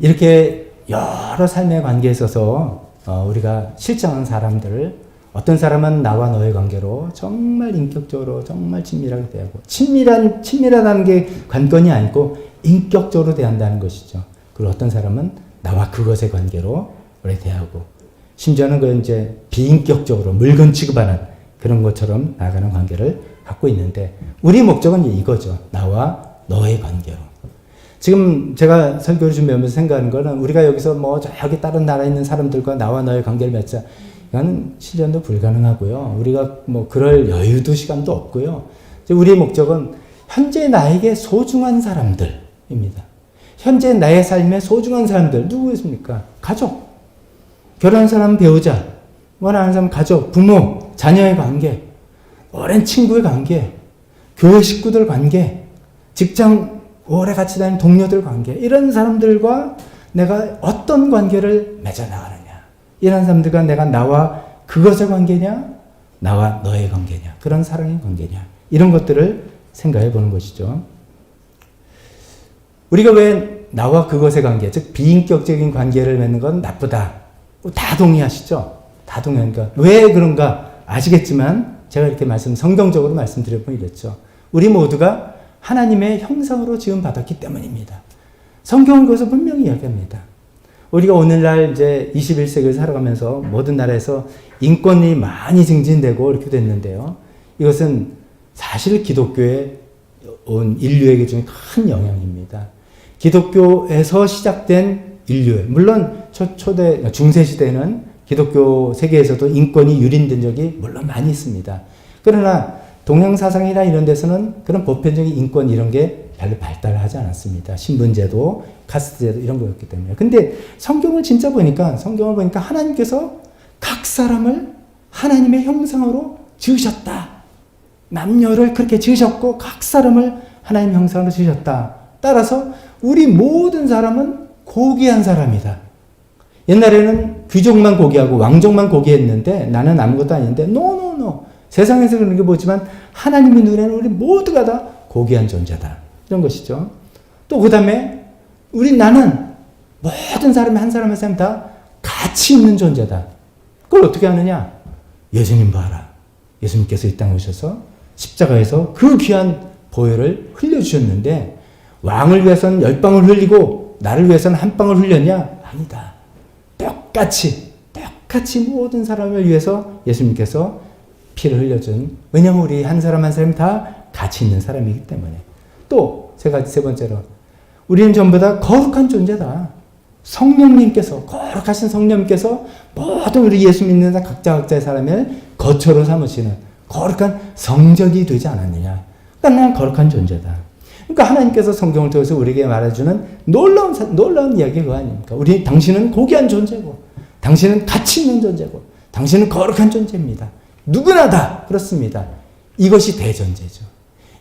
이렇게 여러 삶의 관계에 있어서 어, 우리가 실장한 사람들을 어떤 사람은 나와 너의 관계로 정말 인격적으로 정말 친밀하게 대하고 친밀한 친밀하다는 게 관건이 아니고 인격적으로 대한다는 것이죠. 그리고 어떤 사람은 나와 그것의 관계로 우리 대하고 심지어는 그 이제 비인격적으로 물건 취급하는 그런 것처럼 나가는 관계를 갖고 있는데 우리 목적은 이거죠. 나와 너의 관계로. 지금 제가 설교를 준비하면서 생각하는 거는 우리가 여기서 뭐 저기 다른 나라에 있는 사람들과 나와 너의 관계를 맺자. 이거는 실현도 불가능하고요. 우리가 뭐 그럴 여유도 시간도 없고요. 우리의 목적은 현재 나에게 소중한 사람들입니다. 현재 나의 삶에 소중한 사람들 누구였습니까? 가족. 결혼한 사람 배우자, 원하는 사람 가족, 부모, 자녀의 관계, 오랜 친구의 관계, 교회 식구들 관계, 직장 오래 같이 다니는 동료들 관계, 이런 사람들과 내가 어떤 관계를 맺어나가느냐. 이런 사람들과 내가 나와 그것의 관계냐, 나와 너의 관계냐, 그런 사랑의 관계냐, 이런 것들을 생각해 보는 것이죠. 우리가 왜 나와 그것의 관계, 즉 비인격적인 관계를 맺는 건 나쁘다. 다 동의하시죠? 다 동의하니까 왜 그런가 아시겠지만 제가 이렇게 말씀 성경적으로 말씀드려 보면 이랬죠. 우리 모두가 하나님의 형상으로 지음 받았기 때문입니다. 성경은 그것을 분명히 이야기합니다. 우리가 오늘날 이제 21세기를 살아가면서 모든 나라에서 인권이 많이 증진되고 이렇게 됐는데요. 이것은 사실 기독교에 온 인류에게 준 큰 영향입니다. 기독교에서 시작된 인류의 물론 초, 초대 중세 시대는 기독교 세계에서도 인권이 유린된 적이 물론 많이 있습니다. 그러나 동양 사상이나 이런 데서는 그런 보편적인 인권 이런 게 별로 발달하지 않았습니다. 신분제도, 카스트제도 이런 거였기 때문에. 근데 성경을 진짜 보니까 성경을 보니까 하나님께서 각 사람을 하나님의 형상으로 지으셨다. 남녀를 그렇게 지으셨고 각 사람을 하나님 형상으로 지으셨다. 따라서 우리 모든 사람은 고귀한 사람이다. 옛날에는 귀족만 고귀하고 왕족만 고귀했는데 나는 아무것도 아닌데 노노노 세상에서 그런 게 보지만 하나님의 눈에는 우리 모두가 다 고귀한 존재다. 이런 것이죠. 또 그 다음에 우리 나는 모든 사람이 한 사람 한 사람 다 가치 있는 존재다. 그걸 어떻게 하느냐? 예수님 봐라. 예수님께서 이 땅에 오셔서 십자가에서 그 귀한 보혈을 흘려주셨는데 왕을 위해서는 열 방울 흘리고 나를 위해서는 한 방울 흘렸냐? 아니다. 똑같이 똑같이 모든 사람을 위해서 예수님께서 피를 흘려준 왜냐하면 우리 한 사람 한 사람이 다 가치 있는 사람이기 때문에 또 제가 세 번째로 우리는 전부 다 거룩한 존재다. 성령님께서 거룩하신 성령님께서 모든 우리 예수 믿는 각자 각자의 사람을 거처로 삼으시는 거룩한 성적이 되지 않았느냐. 그러니까 난 거룩한 존재다. 그러니까 하나님께서 성경을 통해서 우리에게 말해주는 놀라운 놀라운 이야기가 그거 아닙니까? 우리 당신은 고귀한 존재고, 당신은 가치 있는 존재고, 당신은 거룩한 존재입니다. 누구나 다 그렇습니다. 이것이 대전제죠.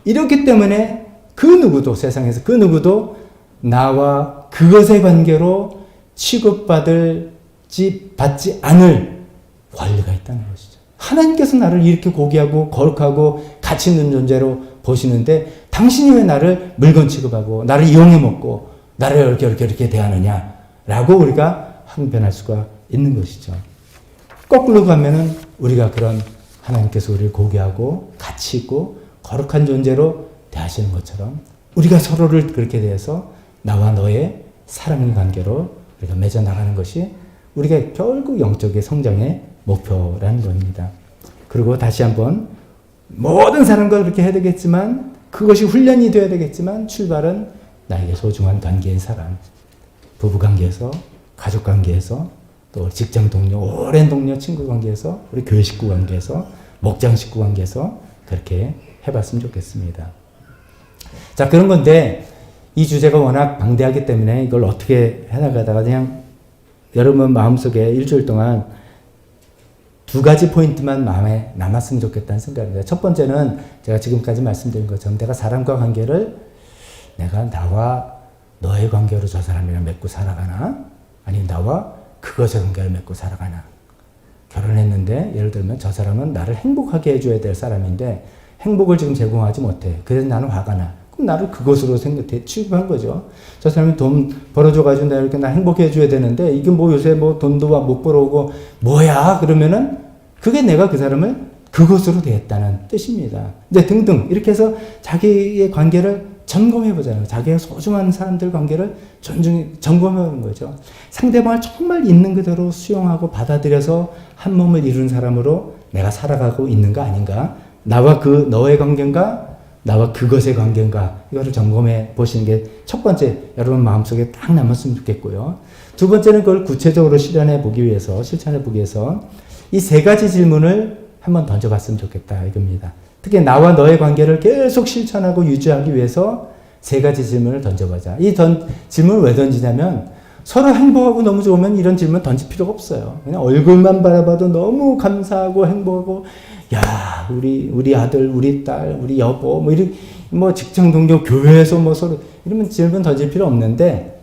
이렇기 때문에 그 누구도 세상에서 그 누구도 나와 그것의 관계로 취급받을지 받지 않을 권리가 있다는 것이죠. 하나님께서 나를 이렇게 고귀하고 거룩하고 가치 있는 존재로 보시는데 당신이 왜 나를 물건 취급하고 나를 이용해 먹고 나를 이렇게 이렇게 이렇게 대하느냐라고 우리가 항변할 수가 있는 것이죠. 거꾸로 가면은 우리가 그런 하나님께서 우리를 고귀하고 가치 있고 거룩한 존재로 대하시는 것처럼 우리가 서로를 그렇게 대해서 나와 너의 사랑의 관계로 우리가 맺어 나가는 것이 우리가 결국 영적의 성장의 목표라는 겁니다. 그리고 다시 한번 모든 사람과 그렇게 해야 되겠지만 그것이 훈련이 되어야 되겠지만 출발은 나에게 소중한 관계인 사람, 부부 관계에서, 가족 관계에서, 또 직장 동료, 오랜 동료, 친구 관계에서, 우리 교회 식구 관계에서, 목장 식구 관계에서 그렇게 해봤으면 좋겠습니다. 자, 그런 건데 이 주제가 워낙 방대하기 때문에 이걸 어떻게 해나가다가 그냥 여러분 마음속에 일주일 동안 두 가지 포인트만 마음에 남았으면 좋겠다는 생각입니다. 첫 번째는 제가 지금까지 말씀드린 것처럼 내가 사람과 관계를 내가 나와 너의 관계로 저 사람이랑 맺고 살아가나? 아니 나와 그것의 관계를 맺고 살아가나? 결혼했는데 예를 들면 저 사람은 나를 행복하게 해줘야 될 사람인데 행복을 지금 제공하지 못해. 그래서 나는 화가 나. 그럼 나를 그것으로 생각해 취급한 거죠. 저 사람이 돈 벌어줘가지고 내가 이렇게 나 행복해 줘야 되는데 이게 뭐 요새 뭐 돈도 못 벌어오고 뭐야 그러면은 그게 내가 그 사람을 그것으로 대했다는 뜻입니다. 근데 등등 이렇게 해서 자기의 관계를 점검해 보잖아요. 자기가 소중한 사람들 관계를 존중 점검해 보는 거죠. 상대방을 정말 있는 그대로 수용하고 받아들여서 한 몸을 이룬 사람으로 내가 살아가고 있는 거 아닌가? 나와 그 너의 관계인가? 나와 그것의 관계인가? 이거를 점검해 보시는 게 첫 번째 여러분 마음속에 딱 남았으면 좋겠고요. 두 번째는 그걸 구체적으로 실현해 보기 위해서 실천해 보기 위해서 이 세 가지 질문을 한번 던져봤으면 좋겠다 이겁니다. 특히 나와 너의 관계를 계속 실천하고 유지하기 위해서 세 가지 질문을 던져보자. 이 던, 질문을 왜 던지냐면 서로 행복하고 너무 좋으면 이런 질문 던질 필요가 없어요. 그냥 얼굴만 바라봐도 너무 감사하고 행복하고 야 우리 우리 아들, 우리 딸, 우리 여보 뭐 이런 뭐 직장 동료, 교회에서 뭐 서로 이러면 질문 던질 필요 없는데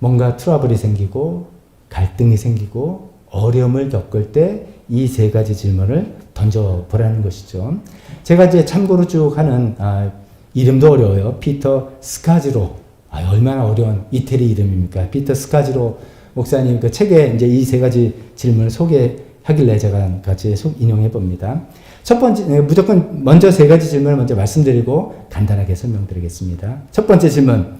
뭔가 트러블이 생기고 갈등이 생기고 어려움을 겪을 때 이 세 가지 질문을 던져보라는 것이죠. 제가 이제 참고로 쭉 하는, 아, 이름도 어려워요. 피터 스카즈로. 아, 얼마나 어려운 이태리 이름입니까? 피터 스카즈로 목사님 그 책에 이제 이 세 가지 질문을 소개하길래 제가 같이 인용해 봅니다. 첫 번째, 네, 무조건 먼저 세 가지 질문을 먼저 말씀드리고 간단하게 설명드리겠습니다. 첫 번째 질문.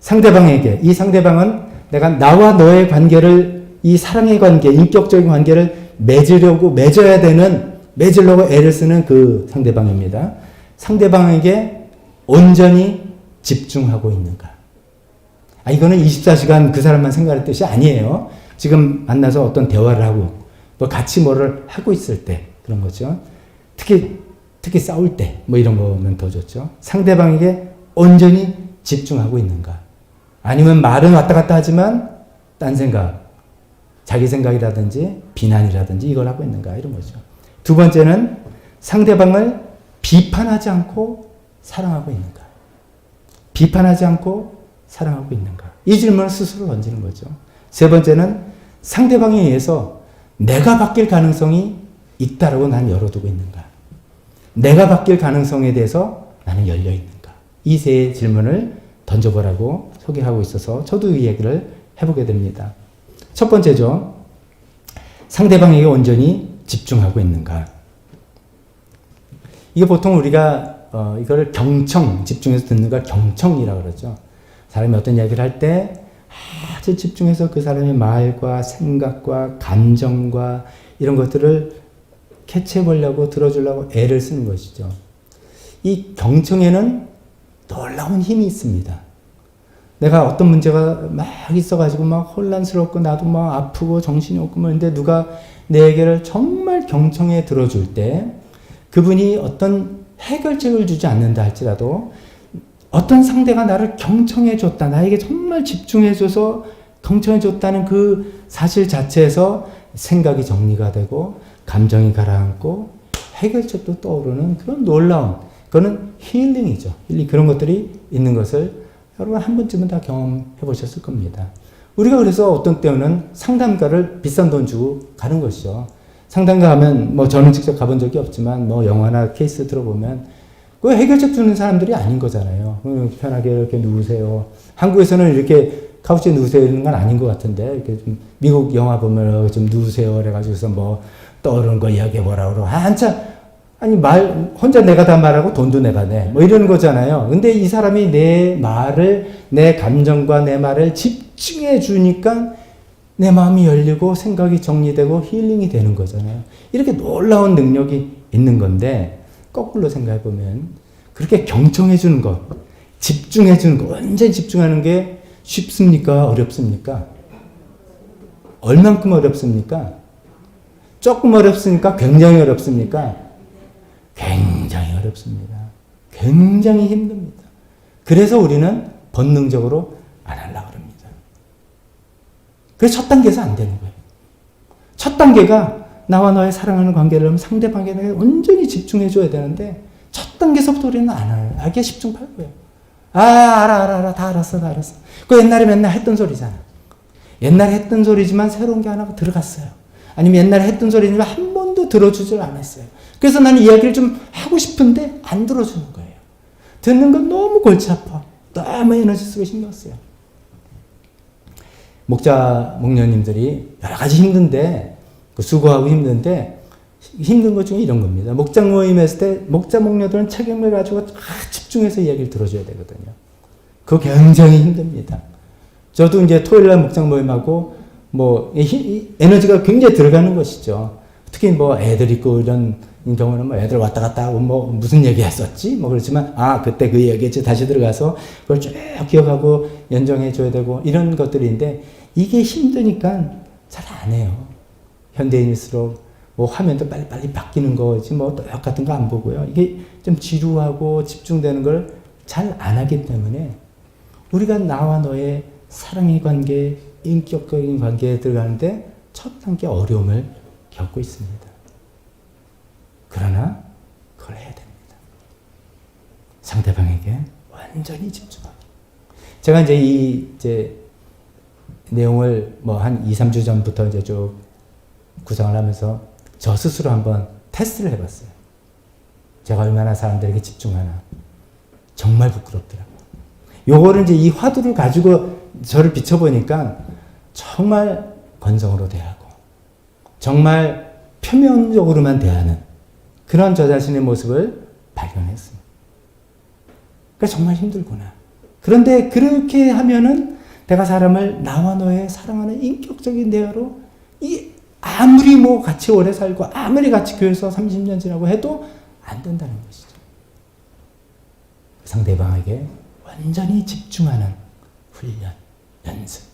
상대방에게, 이 상대방은 내가 나와 너의 관계를, 이 사랑의 관계, 인격적인 관계를 맺으려고, 맺어야 되는, 맺으려고 애를 쓰는 그 상대방입니다. 상대방에게 온전히 집중하고 있는가. 아, 이거는 24시간 그 사람만 생각할 뜻이 아니에요. 지금 만나서 어떤 대화를 하고, 또 같이 뭐를 하고 있을 때, 그런 거죠. 특히, 특히 싸울 때, 뭐 이런 거면 더 좋죠. 상대방에게 온전히 집중하고 있는가. 아니면 말은 왔다 갔다 하지만, 딴 생각, 자기 생각이라든지 비난이라든지 이걸 하고 있는가 이런 거죠. 두 번째는 상대방을 비판하지 않고 사랑하고 있는가. 비판하지 않고 사랑하고 있는가. 이 질문을 스스로 던지는 거죠. 세 번째는 상대방에 의해서 내가 바뀔 가능성이 있다라고 난 열어두고 있는가. 내가 바뀔 가능성에 대해서 나는 열려 있는가. 이 세 질문을 던져보라고 소개하고 있어서 저도 이 얘기를 해보게 됩니다. 첫 번째죠. 상대방에게 온전히 집중하고 있는가. 이게 보통 우리가 어, 이거를 경청, 집중해서 듣는 걸 경청이라고 그러죠. 사람이 어떤 이야기를 할 때 아주 집중해서 그 사람의 말과 생각과 감정과 이런 것들을 캐치해 보려고 들어주려고 애를 쓰는 것이죠. 이 경청에는 놀라운 힘이 있습니다. 내가 어떤 문제가 막 있어가지고 막 혼란스럽고 나도 막 아프고 정신이 없고 뭐 근데 누가 내 얘기를 정말 경청해 들어줄 때 그분이 어떤 해결책을 주지 않는다 할지라도 어떤 상대가 나를 경청해 줬다 나에게 정말 집중해 줘서 경청해 줬다는 그 사실 자체에서 생각이 정리가 되고 감정이 가라앉고 해결책도 떠오르는 그런 놀라운 그거는 힐링이죠. 힐링 그런 것들이 있는 것을 여러분 한 번쯤은 다 경험해 보셨을 겁니다. 우리가 그래서 어떤 때는 상담가를 비싼 돈 주고 가는 것이죠. 상담가 하면 뭐 저는 직접 가본 적이 없지만 뭐 영화나 케이스 들어보면 그 해결책 주는 사람들이 아닌 거잖아요. 편하게 이렇게 누우세요. 한국에서는 이렇게 카우치에 누우세요 이런 건 아닌 것 같은데 이렇게 좀 미국 영화 보면 좀 누우세요 그래가지고서 뭐 떠오르는 거 이야기해 보라고 한참 아니 말 혼자 내가 다 말하고 돈도 내가 내. 뭐 이런 거잖아요. 근데 이 사람이 내 말을 내 감정과 내 말을 집중해 주니까 내 마음이 열리고 생각이 정리되고 힐링이 되는 거잖아요. 이렇게 놀라운 능력이 있는 건데 거꾸로 생각해 보면 그렇게 경청해 주는 것, 집중해 주는 것, 완전히 집중하는 게 쉽습니까? 어렵습니까? 얼만큼 어렵습니까? 조금 어렵습니까? 굉장히 어렵습니까? 굉장히 어렵습니다. 굉장히 힘듭니다. 그래서 우리는 본능적으로 안 하려고 합니다. 그래서 첫 단계에서 안 되는 거예요. 첫 단계가 나와 너의 사랑하는 관계를 하면 상대방에게 온전히 집중해줘야 되는데 첫 단계에서부터 우리는 안 해요. 알게 집중 팔고요. 아, 알아, 알아, 알아. 다 알았어, 다 알았어. 그 옛날에 맨날 했던 소리잖아. 옛날에 했던 소리지만 새로운 게 하나 들어갔어요. 아니면 옛날에 했던 소리지만 한 번도 들어주질 않았어요. 그래서 나는 이야기를 좀 하고 싶은데 안 들어주는 거예요. 듣는 건 너무 골치 아파. 너무 에너지 쓰고 신경 써요. 목자, 목녀님들이 여러 가지 힘든데, 그 수고하고 힘든데, 힘든 것 중에 이런 겁니다. 목장 모임 했을 때, 목자, 목녀들은 책임을 가지고 다 집중해서 이야기를 들어줘야 되거든요. 그거 굉장히 힘듭니다. 저도 이제 토요일 날 목장 모임하고, 뭐, 에너지가 굉장히 들어가는 것이죠. 특히 뭐 애들 있고 이런 경우는 뭐 애들 왔다 갔다 하고 뭐 무슨 얘기 했었지? 뭐 그렇지만 아, 그때 그 얘기했지. 다시 들어가서 그걸 쭉 기억하고 연정해 줘야 되고 이런 것들인데 이게 힘드니까 잘 안 해요. 현대인일수록 뭐 화면도 빨리빨리 바뀌는 거지 뭐 똑같은 거 안 보고요. 이게 좀 지루하고 집중되는 걸 잘 안 하기 때문에 우리가 나와 너의 사랑의 관계, 인격적인 관계에 들어가는데 첫 단계 어려움을 겪고 있습니다. 그러나 그걸 해야 됩니다. 상대방에게 완전히 집중하기. 제가 이제 이 이제 내용을 뭐 한 2, 3주 전부터 이제 쭉 구성을 하면서 저 스스로 한번 테스트를 해봤어요. 제가 얼마나 사람들에게 집중하나. 정말 부끄럽더라고요. 요거를 이제 이 화두를 가지고 저를 비춰보니까 정말 건성으로 대하고, 정말 표면적으로만 대하는 그런 저 자신의 모습을 발견했습니다. 그러니까 정말 힘들구나. 그런데 그렇게 하면은 내가 사람을 나와 너의 사랑하는 인격적인 대화로 이 아무리 뭐 같이 오래 살고 아무리 같이 교회에서 30년 지나고 해도 안 된다는 것이죠. 상대방에게 완전히 집중하는 훈련, 연습.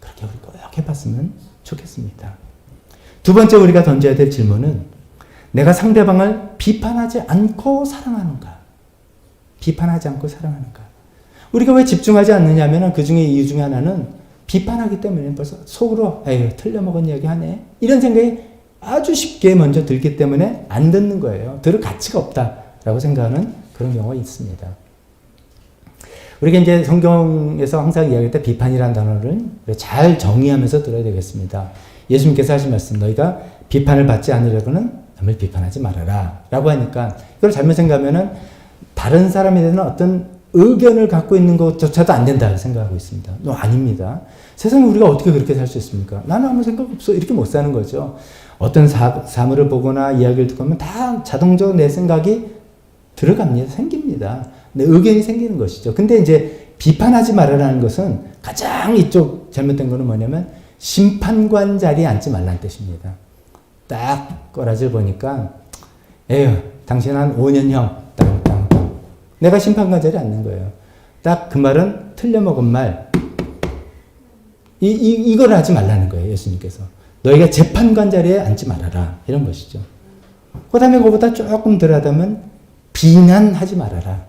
그렇게 우리 꼭 해봤으면 좋겠습니다. 두 번째 우리가 던져야 될 질문은 내가 상대방을 비판하지 않고 사랑하는가? 비판하지 않고 사랑하는가? 우리가 왜 집중하지 않느냐면 그 중에 이유 중에 하나는 비판하기 때문에 벌써 속으로 에휴 틀려먹은 이야기 하네 이런 생각이 아주 쉽게 먼저 들기 때문에 안 듣는 거예요. 들을 가치가 없다라고 생각하는 그런 경우가 있습니다. 우리가 이제 성경에서 항상 이야기할 때 비판이라는 단어를 잘 정의하면서 들어야 되겠습니다. 예수님께서 하신 말씀, 너희가 비판을 받지 않으려고는 남을 비판하지 말아라. 라고 하니까, 이걸 잘못 생각하면은 다른 사람에 대한 어떤 의견을 갖고 있는 것조차도 안 된다 생각하고 있습니다. 너 아닙니다. 세상에 우리가 어떻게 그렇게 살 수 있습니까? 나는 아무 생각 없어. 이렇게 못 사는 거죠. 어떤 사, 사물을 보거나 이야기를 듣고 하면 다 자동적으로 내 생각이 들어갑니다. 생깁니다. 내 의견이 생기는 것이죠. 근데 이제 비판하지 말아라는 것은 가장 이쪽 잘못된 거는 뭐냐면 심판관 자리에 앉지 말라는 뜻입니다. 딱 꼬라지를 보니까 에휴 당신 한 5년형 땅땅땅 내가 심판관 자리에 앉는 거예요. 딱 그 말은 틀려먹은 말 이, 이, 이걸 하지 말라는 거예요. 예수님께서. 너희가 재판관 자리에 앉지 말아라. 이런 것이죠. 그 다음에 그보다 조금 덜하다면 비난하지 말아라.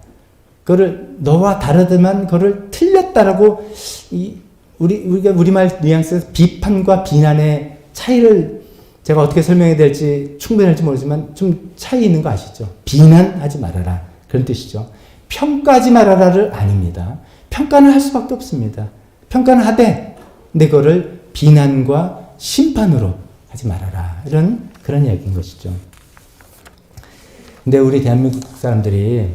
그거를 너와 다르지만 그거를 틀렸다라고 이 우리 우리가 우리말 뉘앙스에서 비판과 비난의 차이를 제가 어떻게 설명해야 될지 충분할지 모르지만 좀 차이 있는 거 아시죠? 비난하지 말아라 그런 뜻이죠. 평가하지 말아라를 아닙니다. 평가는 할 수밖에 없습니다. 평가는 하되 근데 그거를 비난과 심판으로 하지 말아라 이런 그런 이야기인 것이죠. 근데 우리 대한민국 사람들이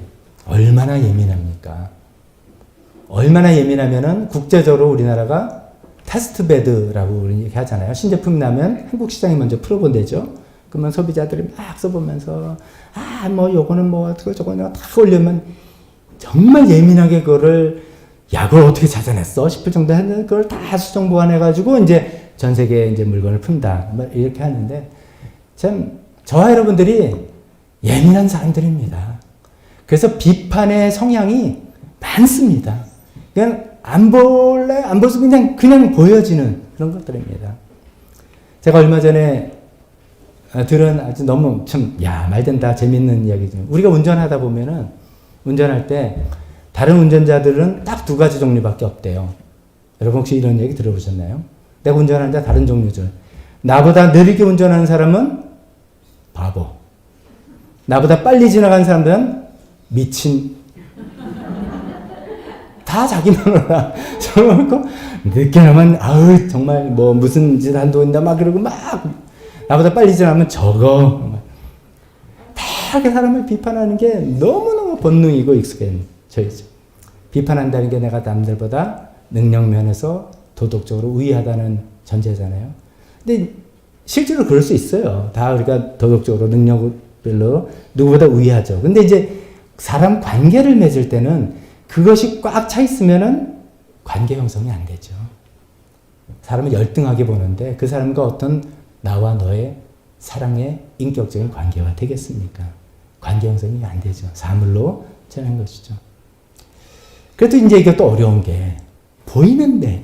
얼마나 예민합니까? 얼마나 예민하면은 국제적으로 우리나라가 테스트 베드라고 이렇게 하잖아요. 신제품이 나면 한국 시장에 먼저 풀어본대죠. 그러면 소비자들이 막 써보면서 아 뭐 요거는 뭐 어떻게 저거는 다 올리면 정말 예민하게 그거를 야 그걸 어떻게 찾아냈어 싶을 정도 했는데 그걸 다 수정 보완해가지고 이제 전 세계에 이제 물건을 푼다 뭐 이렇게 하는데 참 저와 여러분들이 예민한 사람들입니다. 그래서 비판의 성향이 많습니다. 그냥 안 볼래? 안 볼수 그냥, 그냥 보여지는 그런 것들입니다. 제가 얼마 전에 어, 들은 아주 너무 참, 야, 말 된다. 재밌는 이야기죠. 우리가 운전하다 보면은, 운전할 때, 다른 운전자들은 딱 두 가지 종류밖에 없대요. 여러분 혹시 이런 얘기 들어보셨나요? 내가 운전하는데 다른 종류죠. 나보다 느리게 운전하는 사람은 바보. 나보다 빨리 지나가는 사람들은 미친 다 자기만 알아. 저놓고 늦게 나면 아우 정말 뭐 무슨 짓 한도 있나 막 그러고 막 나보다 빨리 지나면 저거 다 이렇게 사람을 비판하는 게 너무너무 본능이고 익숙해져있죠. 비판한다는 게 내가 남들보다 능력 면에서 도덕적으로 우위하다는 전제잖아요. 근데 실제로 그럴 수 있어요. 다 우리가 도덕적으로 능력별로 누구보다 우위하죠. 근데 이제 사람 관계를 맺을 때는 그것이 꽉 차 있으면은 관계 형성이 안 되죠. 사람을 열등하게 보는데 그 사람과 어떤 나와 너의 사랑의 인격적인 관계가 되겠습니까? 관계 형성이 안 되죠. 사물로 전한 것이죠. 그래도 이제 이게 또 어려운 게 보이는데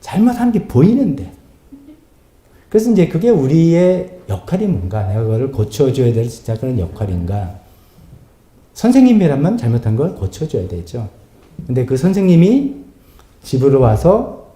잘못한 게 보이는데 그래서 이제 그게 우리의 역할이 뭔가 내가 그거를 고쳐줘야 될 진짜 그런 역할인가 선생님이라면 잘못한 걸 고쳐줘야 되죠. 근데 그 선생님이 집으로 와서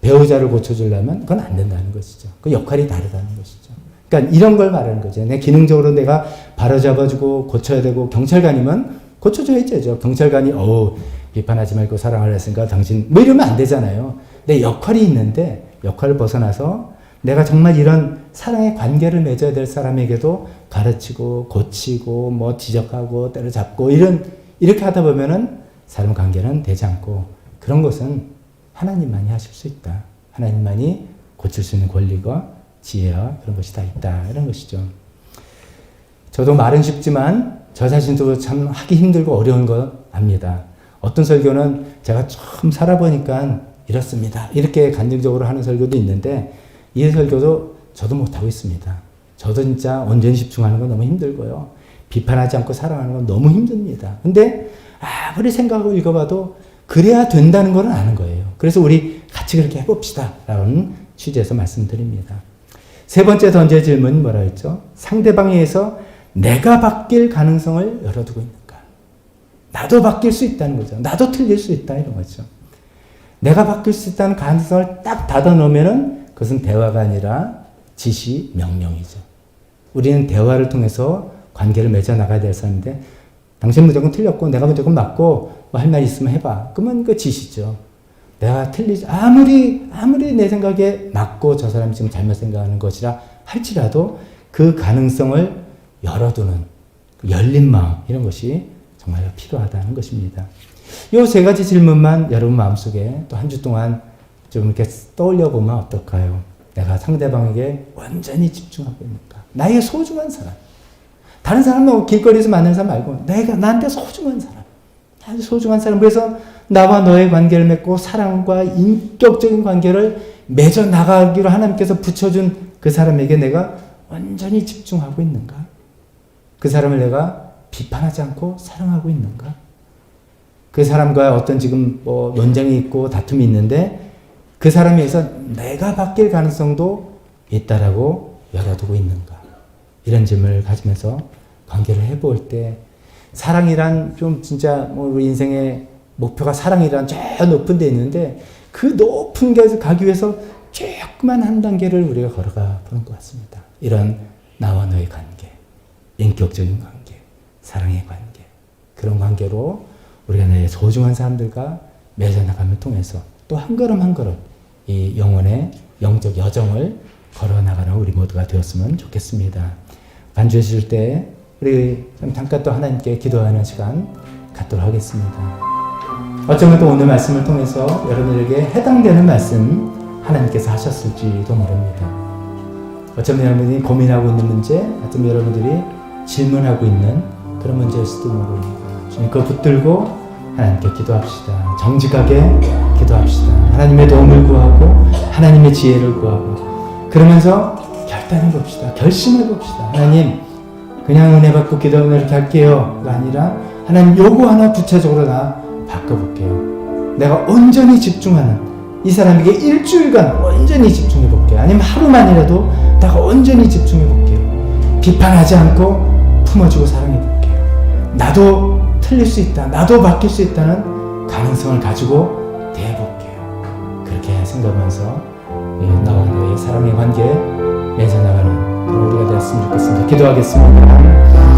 배우자를 고쳐주려면 그건 안 된다는 것이죠. 그 역할이 다르다는 것이죠. 그러니까 이런 걸 말하는 거죠. 내 기능적으로 내가 바로잡아주고 고쳐야 되고 경찰관이면 고쳐줘야죠. 경찰관이 어우 비판하지 말고 사랑을 했으니까 당신 뭐 이러면 안 되잖아요. 내 역할이 있는데 역할을 벗어나서 내가 정말 이런 사랑의 관계를 맺어야 될 사람에게도 가르치고 고치고 뭐 지적하고 때려잡고 이런 이렇게 하다 보면은 사람 관계는 되지 않고 그런 것은 하나님만이 하실 수 있다. 하나님만이 고칠 수 있는 권리가 지혜와 그런 것이 다 있다. 이런 것이죠. 저도 말은 쉽지만 저 자신도 참 하기 힘들고 어려운 거 압니다. 어떤 설교는 제가 처음 살아보니까 이렇습니다. 이렇게 간증적으로 하는 설교도 있는데 이 설교도 저도 못하고 있습니다. 저도 진짜 온전히 집중하는 건 너무 힘들고요. 비판하지 않고 살아가는 건 너무 힘듭니다. 근데 아무리 생각하고 읽어봐도 그래야 된다는 건 아는 거예요. 그래서 우리 같이 그렇게 해봅시다. 라는 취지에서 말씀드립니다. 세 번째 던져 질문이 뭐라 했죠? 상대방에 의해서 내가 바뀔 가능성을 열어두고 있는가? 나도 바뀔 수 있다는 거죠. 나도 틀릴 수 있다. 이런 거죠. 내가 바뀔 수 있다는 가능성을 딱 닫아 놓으면은 그것은 대화가 아니라 지시, 명령이죠. 우리는 대화를 통해서 관계를 맺어 나가야 될 사람인데 당신 무조건 틀렸고 내가 무조건 맞고 뭐 할 말 있으면 해봐. 그러면 그 지시죠. 내가 틀리지 아무리 아무리 내 생각에 맞고 저 사람이 지금 잘못 생각하는 것이라 할지라도 그 가능성을 열어두는 그 열린 마음 이런 것이 정말 필요하다는 것입니다. 이세 가지 질문만 여러분 마음속에 또 한 주 동안 좀 이렇게 떠올려 보면 어떨까요? 내가 상대방에게 완전히 집중하고 있는가? 나의 소중한 사람. 다른 사람은 길거리에서 만나는 사람 말고 내가 나한테 소중한 사람. 아주 소중한 사람. 그래서 나와 너의 관계를 맺고 사랑과 인격적인 관계를 맺어 나가기로 하나님께서 붙여준 그 사람에게 내가 완전히 집중하고 있는가? 그 사람을 내가 비판하지 않고 사랑하고 있는가? 그 사람과 어떤 지금 뭐 논쟁이 있고 다툼이 있는데 그 사람에 의해서 내가 바뀔 가능성도 있다라고 열어두고 있는가? 이런 질문을 가지면서 관계를 해볼 때 사랑이란 좀 진짜 뭐 우리 인생의 목표가 사랑이란 저 높은 데 있는데 그 높은 데서 가기 위해서 조그만 한 단계를 우리가 걸어가 보는 것 같습니다. 이런 나와 너의 관계, 인격적인 관계, 사랑의 관계, 그런 관계로 우리가 내 소중한 사람들과 맺어나감을 통해서 또 한 걸음 한 걸음 이 영혼의 영적 여정을 걸어나가는 우리 모두가 되었으면 좋겠습니다. 반주해 주실 때 우리 잠깐 또 하나님께 기도하는 시간 갖도록 하겠습니다. 어쩌면 또 오늘 말씀을 통해서 여러분들에게 해당되는 말씀 하나님께서 하셨을지도 모릅니다. 어쩌면 여러분이 고민하고 있는 문제, 어쩌면 여러분들이 질문하고 있는 그런 문제일 수도 모릅니다. 주님 그거 붙들고 하나님께 기도합시다. 정직하게 기도합시다. 하나님의 도움을 구하고 하나님의 지혜를 구하고 그러면서 결단해 봅시다. 결심해 봅시다. 하나님 그냥 은혜 받고 기도하면 이렇게 할게요가 아니라 하나님 요거 하나 구체적으로 나 바꿔볼게요. 내가 온전히 집중하는 이 사람에게 일주일간 온전히 집중해 볼게요. 아니면 하루만이라도 내가 온전히 집중해 볼게요. 비판하지 않고 품어주고 사랑해 볼게요. 나도 틀릴 수 있다. 나도 바뀔 수 있다는 가능성을 가지고 대해볼게요. 그렇게 생각하면서 나와 너의 사랑의 관계 그런 우리가 되었으면 좋겠습니다. 기도하겠습니다.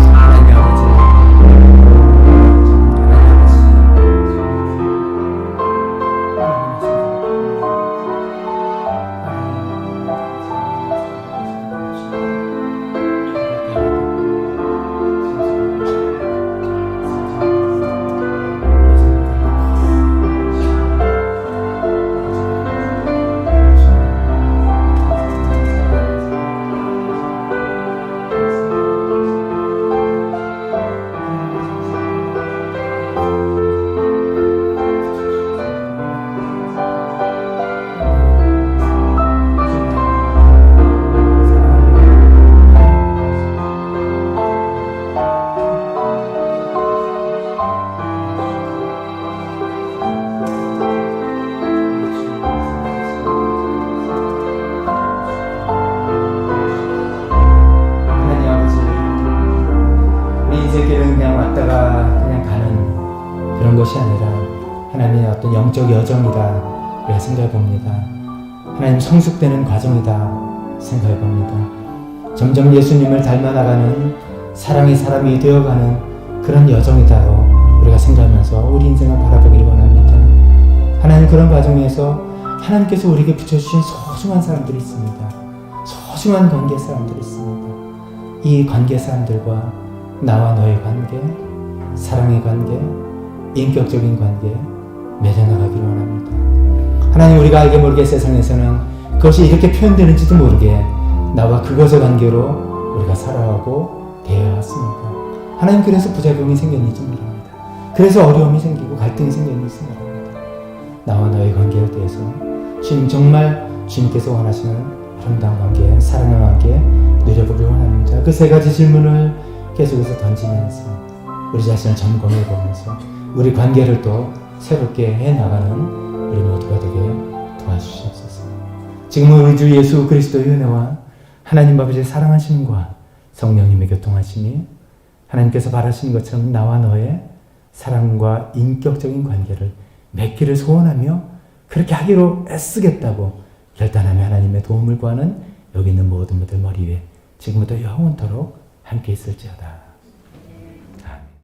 영적 여정이다 우리가 생각해 봅니다. 하나님 성숙되는 과정이다 생각해 봅니다. 점점 예수님을 닮아나가는 사랑의 사람이 되어가는 그런 여정이다로 우리가 생각하면서 우리 인생을 바라보기를 원합니다. 하나님 그런 과정에서 하나님께서 우리에게 붙여주신 소중한 사람들이 있습니다. 소중한 관계 사람들이 있습니다. 이 관계 사람들과 나와 너의 관계, 사랑의 관계, 인격적인 관계 맺어나가기를 원합니다. 하나님 우리가 알게 모르게 세상에서는 그것이 이렇게 표현되는지도 모르게 나와 그것의 관계로 우리가 살아가고 대해왔습니다. 하나님 그래서 부작용이 생겼는지 모릅니다. 그래서 어려움이 생기고 갈등이 생겼는지 모릅니다. 나와 너의 관계에 대해서 주님 정말 주님께서 원하시는 아름다운 관계, 사랑의 관계 누려보길 원합니다. 그 세 가지 질문을 계속해서 던지면서 우리 자신을 점검해 보면서 우리 관계를 또 새롭게 해 나가는 우리 모두가 되게 도와주시옵소서. 지금은 우리 주 예수 그리스도의 은혜와 하나님 아버지의 사랑하심과 성령님의 교통하심이 하나님께서 바라시는 것처럼 나와 너의 사랑과 인격적인 관계를 맺기를 소원하며 그렇게 하기로 애쓰겠다고 결단하며 하나님의 도움을 구하는 여기 있는 모든 분들 머리 위에 지금부터 영원토록 함께 있을지어다.